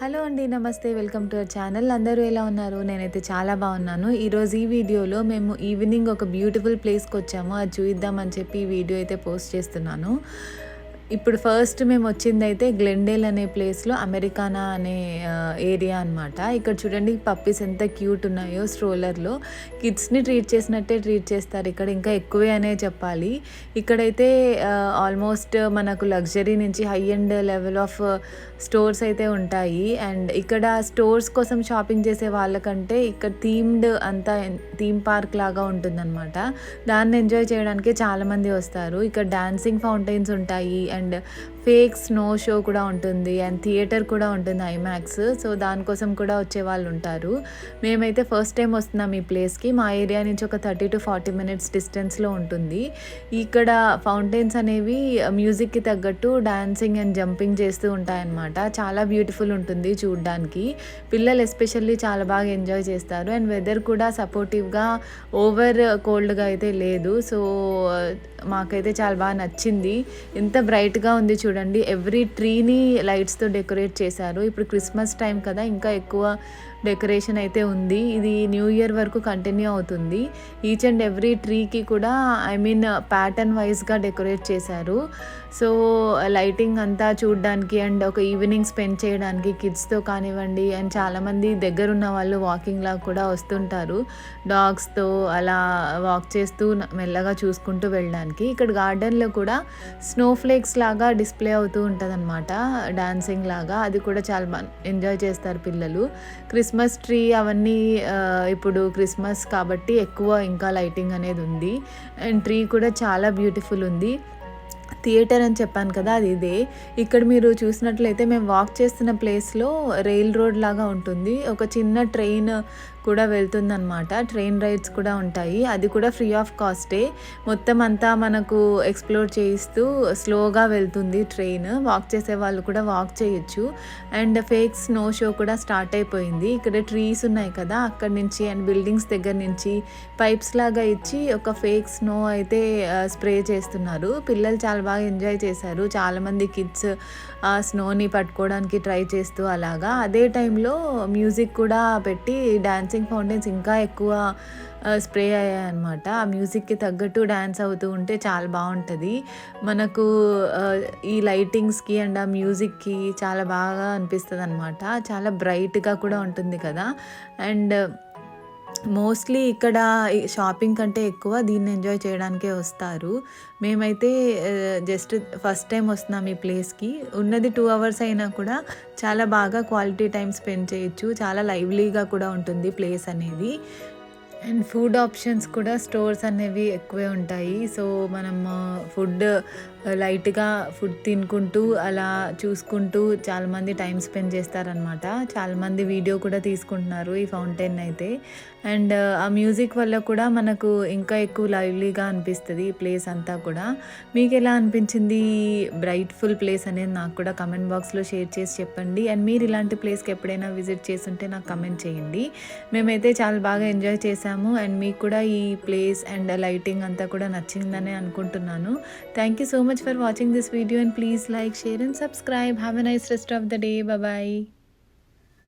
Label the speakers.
Speaker 1: Hello అండి నమస్తే. Welcome to our channel. అందరూ ఎలా ఉన్నారు? నేనైతే చాలా బాగున్నాను. ఈరోజు ఈ వీడియోలో మేము ఈవినింగ్ ఒక బ్యూటిఫుల్ ప్లేస్కి వచ్చాము. అది చూద్దామని చెప్పి ఈ వీడియో అయితే పోస్ట్ చేస్తున్నాను. ఇప్పుడు ఫస్ట్ మేము వచ్చింది అయితే గ్లెండేల్ అనే ప్లేస్లో అమెరికానా అనే ఏరియా అనమాట ఇక్కడ చూడండి పప్పీస్ ఎంత క్యూట్ ఉన్నాయో స్ట్రోలర్లో కిడ్స్ని ట్రీట్ చేసినట్టే ట్రీట్ చేస్తారు ఇక్కడ ఇంకా ఎక్కువే అనే చెప్పాలి. ఇక్కడైతే ఆల్మోస్ట్ మనకు లగ్జరీ నుంచి high and level of stores అయితే ఉంటాయి. అండ్ ఇక్కడ స్టోర్స్ కోసం షాపింగ్ చేసే వాళ్ళకంటే ఇక్కడ థీమ్డ్ అంతా థీమ్ పార్క్ లాగా ఉంటుందన్నమాట. దాన్ని ఎంజాయ్ చేయడానికి చాలామంది వస్తారు. ఇక్కడ డాన్సింగ్ ఫౌంటైన్స్ ఉంటాయి. అండ్ ఫేక్ స్నో షో కూడా ఉంటుంది అండ్ థియేటర్ కూడా ఉంటుంది ఐమాక్స్. సో దానికోసం కూడా వచ్చే వాళ్ళు ఉంటారు. మేమైతే ఫస్ట్ టైం వస్తున్నాం ఈ ప్లేస్కి. మా ఏరియా నుంచి ఒక థర్టీ టు ఫార్టీ మినిట్స్ డిస్టెన్స్లో ఉంటుంది. ఇక్కడ ఫౌంటైన్స్ అనేవి మ్యూజిక్కి తగ్గట్టు డాన్సింగ్ అండ్ జంపింగ్ చేస్తూ ఉంటాయన్నమాట. చాలా బ్యూటిఫుల్ ఉంటుంది చూడడానికి. పిల్లలు ఎస్పెషల్లీ చాలా బాగా ఎంజాయ్ చేస్తారు. అండ్ వెదర్ కూడా సపోర్టివ్గా ఓవర్ కోల్డ్గా అయితే లేదు. సో మాకైతే చాలా బాగా నచ్చింది. ఎంత బ్రైట్గా ఉంది చూడండి. ఎవ్రీ ట్రీని లైట్స్తో డెకరేట్ చేశారు. ఇప్పుడు క్రిస్మస్ టైం కదా ఇంకా ఎక్కువ డెకరేషన్ అయితే ఉంది. ఇది న్యూ ఇయర్ వరకు కంటిన్యూ అవుతుంది. ఈచ్ అండ్ ఎవ్రీ ట్రీకి కూడా ఐ మీన్ ప్యాటర్న్ వైజ్గా డెకరేట్ చేశారు. సో లైటింగ్ అంతా చూడడానికి అండ్ ఒక ఈవినింగ్ స్పెండ్ చేయడానికి కిడ్స్తో కానివ్వండి అండ్ చాలామంది దగ్గర ఉన్న వాళ్ళు వాకింగ్ లాగా కూడా వస్తుంటారు. డాగ్స్తో అలా వాక్ చేస్తూ మెల్లగా చూసుకుంటూ వెళ్ళడానికి. ఇక్కడ గార్డెన్లో కూడా స్నో ఫ్లేక్స్ లాగా డిస్ప్లే ప్లే అవుతూ ఉంటుంది అనమాట డాన్సింగ్ లాగా. అది కూడా చాలా ఎంజాయ్ చేస్తారు పిల్లలు. క్రిస్మస్ ట్రీ అవన్నీ ఇప్పుడు క్రిస్మస్ కాబట్టి ఎక్కువ ఇంకా లైటింగ్ అనేది ఉంది. అండ్ ట్రీ కూడా చాలా బ్యూటిఫుల్ ఉంది. థియేటర్ అని చెప్పాను కదా అది ఇదే. ఇక్కడ మీరు చూసినట్లయితే మేము వాక్ చేస్తున్న ప్లేస్లో రైల్ రోడ్ లాగా ఉంటుంది. ఒక చిన్న ట్రైన్ కూడా వెళ్తుందనమాట ట్రైన్ రైడ్స్ కూడా ఉంటాయి. అది కూడా ఫ్రీ ఆఫ్ కాస్టే మొత్తం అంతా మనకు ఎక్స్ప్లోర్ చేయిస్తూ స్లోగా వెళ్తుంది ట్రైన్ వాక్ చేసే వాళ్ళు కూడా వాక్ చేయొచ్చు. అండ్ ఫేక్ స్నో షో కూడా స్టార్ట్ అయిపోయింది. ఇక్కడ ట్రీస్ ఉన్నాయి కదా అక్కడ నుంచి అండ్ బిల్డింగ్స్ దగ్గర నుంచి పైప్స్ లాగా ఇచ్చి ఒక ఫేక్ స్నో అయితే స్ప్రే చేస్తున్నారు. పిల్లలు చాలా బాగా ఎంజాయ్ చేశారు. చాలామంది కిడ్స్ ఆ స్నోని పట్టుకోవడానికి ట్రై చేస్తూ అలాగా. అదే టైంలో మ్యూజిక్ కూడా పెట్టి డ్యాన్సింగ్ ఫౌంటైన్స్ ఇంకా ఎక్కువ స్ప్రే అయ్యాయన్నమాట. ఆ మ్యూజిక్కి తగ్గట్టు డ్యాన్స్ అవుతూ ఉంటే చాలా బాగుంటుంది. మనకు ఈ లైటింగ్స్కి అండ్ ఆ మ్యూజిక్కి చాలా బాగా అనిపిస్తుంది అనమాట చాలా బ్రైట్గా కూడా ఉంటుంది కదా. అండ్ మోస్ట్లీ ఇక్కడ షాపింగ్ కంటే ఎక్కువ దీన్ని ఎంజాయ్ చేయడానికే వస్తారు. మేమైతే జస్ట్ ఫస్ట్ టైం వస్తున్నాం ఈ ప్లేస్కి ఉన్నది టూ అవర్స్ అయినా కూడా చాలా బాగా క్వాలిటీ టైం స్పెండ్ చేయొచ్చు. చాలా లైవ్లీగా కూడా ఉంటుంది ప్లేస్ అనేది. అండ్ ఫుడ్ ఆప్షన్స్ కూడా స్టోర్స్ అనేవి ఎక్కువే ఉంటాయి. సో మనం ఫుడ్ లైట్గా ఫుడ్ తినుకుంటూ అలా చూసుకుంటూ చాలామంది టైం స్పెండ్ చేస్తారనమాట చాలామంది వీడియో కూడా తీసుకుంటున్నారు ఈ ఫౌంటైన్ అయితే. అండ్ ఆ మ్యూజిక్ వల్ల కూడా మనకు ఇంకా ఎక్కువ లైవ్లీగా అనిపిస్తుంది ఈ ప్లేస్ అంతా కూడా. మీకు ఎలా అనిపించింది బ్రైట్ఫుల్ ప్లేస్ అనేది నాకు కూడా కమెంట్ బాక్స్లో షేర్ చేసి చెప్పండి. అండ్ మీరు ఇలాంటి ప్లేస్కి ఎప్పుడైనా విజిట్ చేస్తుంటే నాకు కమెంట్ చేయండి. మేమైతే చాలా బాగా ఎంజాయ్ చేసాము అండ్ మీకు కూడా ఈ ప్లేస్ అండ్ లైటింగ్ అంతా కూడా నచ్చిందనే అనుకుంటున్నాను. Thank you so much much for watching this video and please like, share and subscribe. Have a nice rest of the day. Bye-bye.